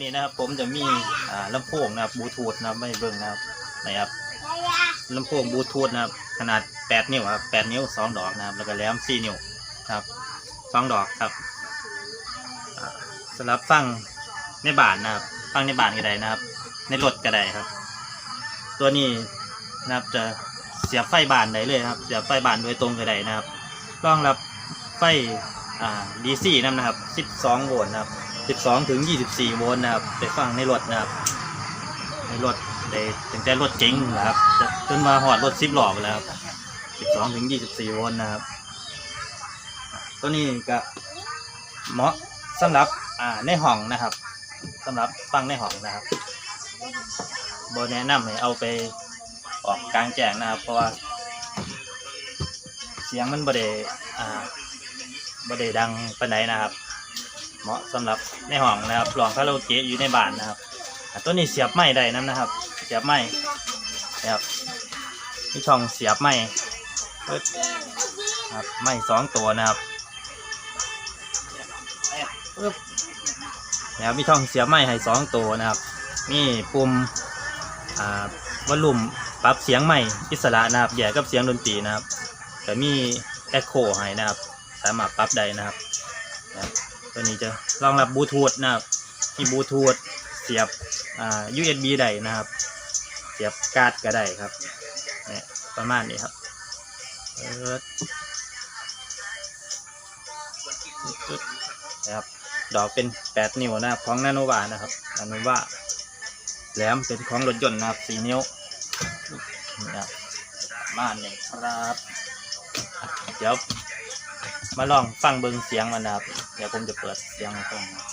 ันนี้นะครับ ผมจะมีอ่าลำโพงนะครับบลูทูธนะครับไม่เบิ่งนะครับนะครับลำโพงบลูทูธนะครับ ขนาด 8 นิ้วครับ8นิ้ว 2 ดอกนะครับ แล้วก็แหลม4นิ้วครับ2ดอกครับสำหรับฟังในบ้านนะครับ ฟังในบ้านก็ได้นะครับ ในรถก็ได้ครับ ตัวนี้นะครับจะเสียบไฟบ้านได้เลยครับ เสียบไฟบ้านโดยตรงก็ได้นะครับรองรับไฟอ่า DC นั่นนะครับ 12 โวลต์นะครับ 12ถึง24 โวลต์นะครับไปฟังในรถนะครับในรถได้ตั้งแต่รถเก๋งนะครับจนมาหอดรถซิปหลอกแล้วครับ12ถึง24 โวลต์นะครับตัวนี้ก็เหมาะสำหรับอ่าในห้องนะครับสำหรับฟังในห้องนะครับบแนะนำให้เอาไปออกกลางแจ้งนะครับ เพราะว่า เสียงมันบ่ได้อ่าบ่ได้ดังปานนะครับ เหมาะสำหรับในห้องนะครับลองคาราโอเกะอยู่ในบ้านนะครับตัวนี้เสียบไม้ได้นํนะครับ เสียบไม้นะครับมีช่องเสียบไม้ครับไม้สองตัวนะครับนะครับมีช่องเสียบไม้ให้สองตัวนะครับมีปุ่มอ่าวอลลุ่มปรับเสียงไม้อิสระนะครับแยกกับเสียงดนตรีนะครับแต่มีแอคโคให้นะครับ สามารถปรับได้นะครับ ตัวนี้จะรองรับบลูทูธนะครับมีบลูทูธเสียบอ่า USB ได้นะครับ เสียบการ์ดก็ได้ครับเนี่ยประมาณนี้ครับเปิดจุดนะครับดอกเป็น 8 นิ้วนะครับของนาโนวานะครับนาโนวาแหลมเป็นของรถยนต์นะครับ4นิ้วนี่นะครับประมาณนี้ครับ เดี๋ยว มาลองฟังเบิงเสียงมันนะครับ เดี๋ยวผมจะเปิดเสียงให้ฟังนะครับ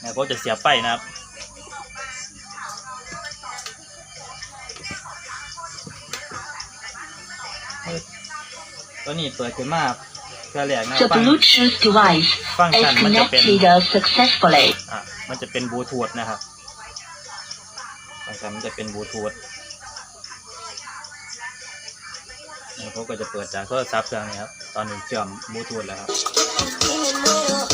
เดี๋ยวผมจะเสียบไปนะครับตัวนี้เปิดขึ้นมาเพื่อแรกนะ The ฟัง Bluetooth device ฟัง is ชันมันจะเป็น connected successfully. อะมันจะเป็นบลูทูธนะครับฟังชันมันจะเป็นบลูทูธ นี่ผมก็จะเปิดจากโทรศัพท์เครื่องนี้ครับ ตอนนี้เชื่อมบลูทูธแล้วครับ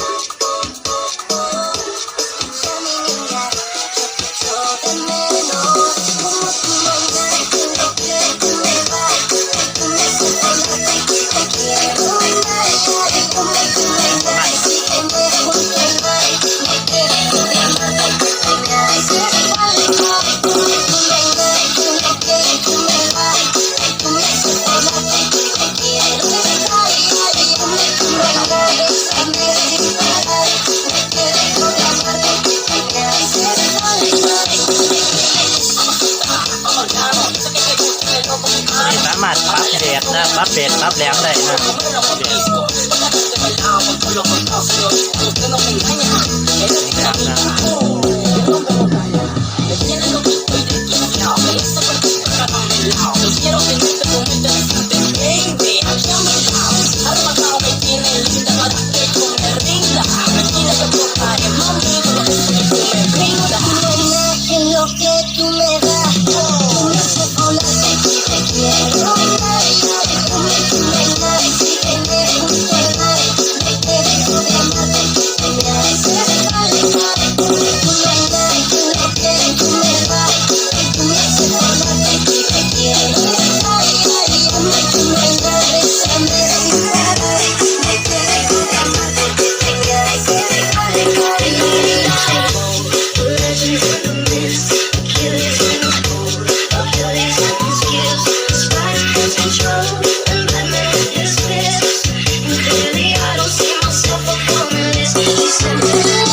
ามารถปรับเบสนะปรับเบสปรับแหลมได้นะ เ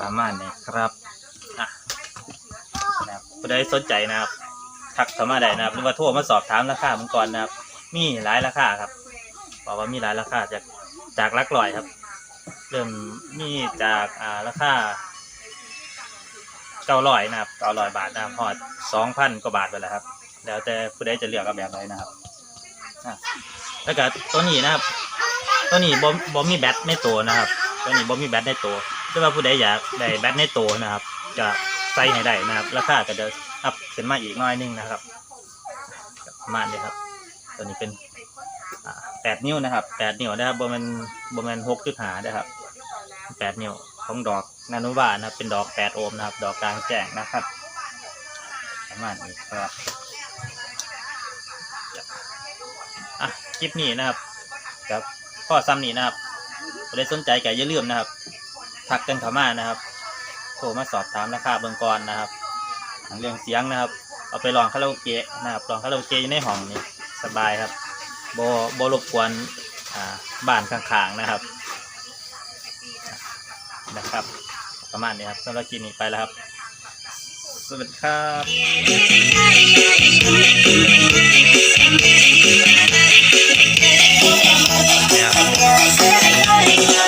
ประมาณนี้ครับอะนะครับผู้ใดสนใจนะครับ ทักเข้ามาได้นะครับหรือว่าโทรมาสอบถามราคามันก่อนนะครับ มีหลายราคาครับบอกว่ามีหลายราคาจากจากหลักร้อยครับ เริ่มมีจากอ่าราคาเก้าร้อยนะครับเก้าร้อยบาทนะครับพอดสองพันกว่าบาทไปแล้วครับ แล้วแต่ผู้ใดจะเลือกเอาแบบไหนนะครับอะแล้วก็ตัวนี้นะครับ ตัวนี้บอมบอมมีแบตในตัวนะครับ ตัวนี้บอมมีแบตในตัวถ้าว่าผู้ใดอยากได้แบตในตัวนะครับ จะใส่ให้ได้นะครับ ราคาก็จะอัพขึ้นมาอีกน้อยหนึงนะครับประมาณนี้ครับ ตัวนี้เป็นแปดนิ้วนะครับแปดนิ้วนะครับบอมันบอมันหกจุดหานะครับแปดนิ้วของดอกนานุวานะครับ เป็นดอกแปดโอห์มนะครับ ดอกกลางแจ้งนะครับประมาณนี้ครับอะคลิปนี้นะครับกับ พ่อซ้ำนี้นะครับใครสนใจก็อย่าลืมนะครับ ทักกันเข้ามานะครับ โทรมาสอบถามราคาเบื้องก่อนนะครับเรื่องเสียงนะครับ เอาไปลองคาราโอเกะนะครับลองคาราโอเกะอยู่ในห้องนี้สบายครับโบโบรบกวนอ่าบ้านข้างๆนะครับนะครับ ประมาณนี้ครับสำหรับคลิปนี้ไปแล้วครับ สวัสดีครับ like, like,